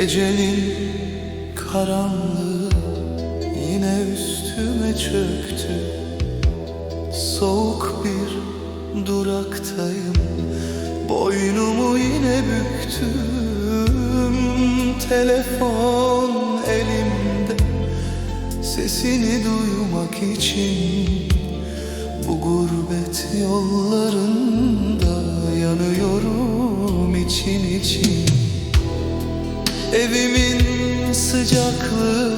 Gecenin karanlığı yine üstüme çöktü. Soğuk bir duraktayım Boynumu yine büktüm. Telefon elimde Sesini duymak için Bu gurbet yollarında Yanıyorum için için Evimin sıcaklığı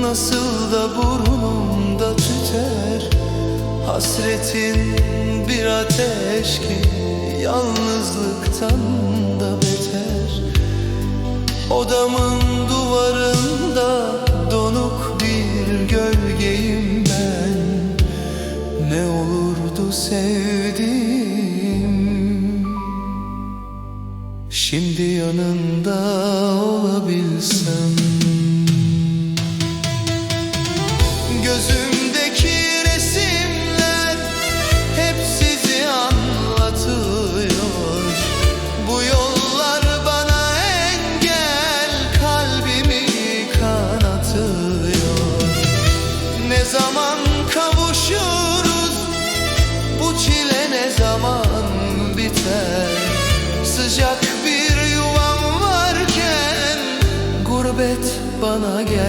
nasıl da burnumda tüter. Hasretin bir ateş ki yalnızlıktan da beter. Odamın duvarında donuk bir gölgeyim ben. Ne olurdu sevdiğim Şimdi yanında olabilsem. Gözümdeki resimler hep sizi anlatıyor. Bu yollar bana engel kalbimi kanatıyor. Ne zaman kavuşuruz? Bu çile ne zaman biter? Sıcak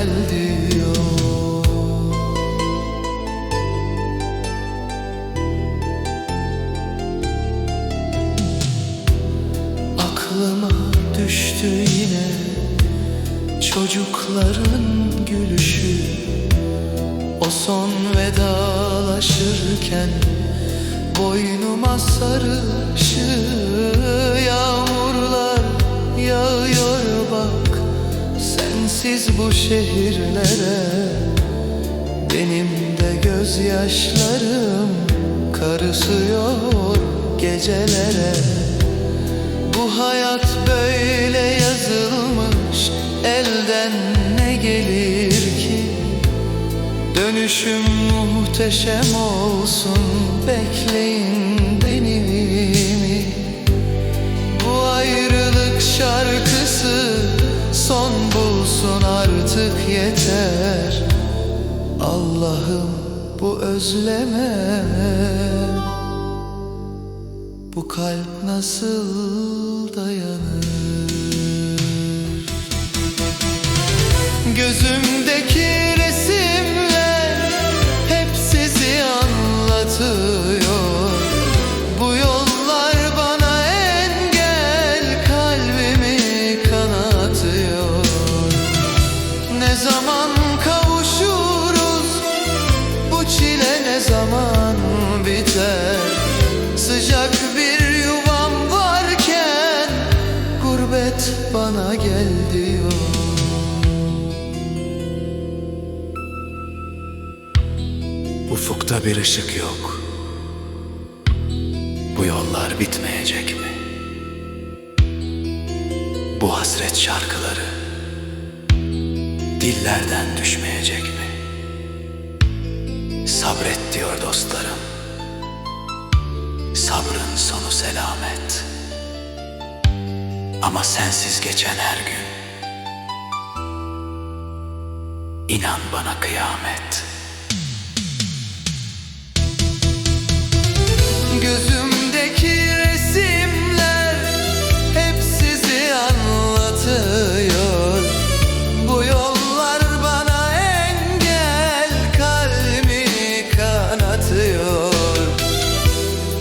gel diyor Aklıma düştü yine Çocukların gülüşü. O son vedalaşırken Boynuma sarışı Yağmurlar yağıyor Sensiz bu şehirlere Benim de gözyaşlarım Karışıyor gecelere. Bu hayat böyle yazılmış Elden ne gelir ki? Dönüşüm muhteşem olsun Bekleyin Allah'ım bu özleme. Bu kalp nasıl dayanır? Gözümdeki Ufukta bir ışık yok. Bu yollar bitmeyecek mi? Bu hasret şarkıları dillerden düşmeyecek mi? Sabret diyor dostlarım. Sabrın sonu selamet. Ama sensiz geçen her gün İnan bana kıyamet. Gözümdeki resimler hep sizi anlatıyor. Bu yollar bana engel kalbimi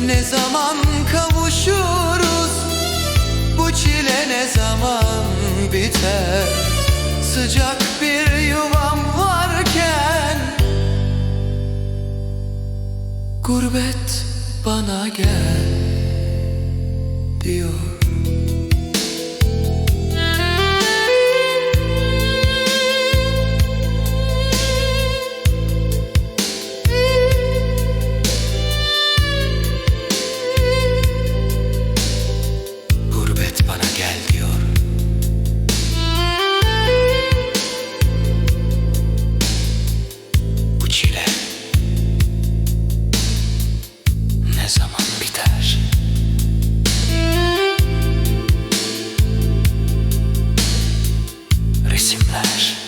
Ne zaman kavuşuruz? Bu çile ne zaman biter? Sıcak bir yuvam varken Gurbet bana gel diyor Flash.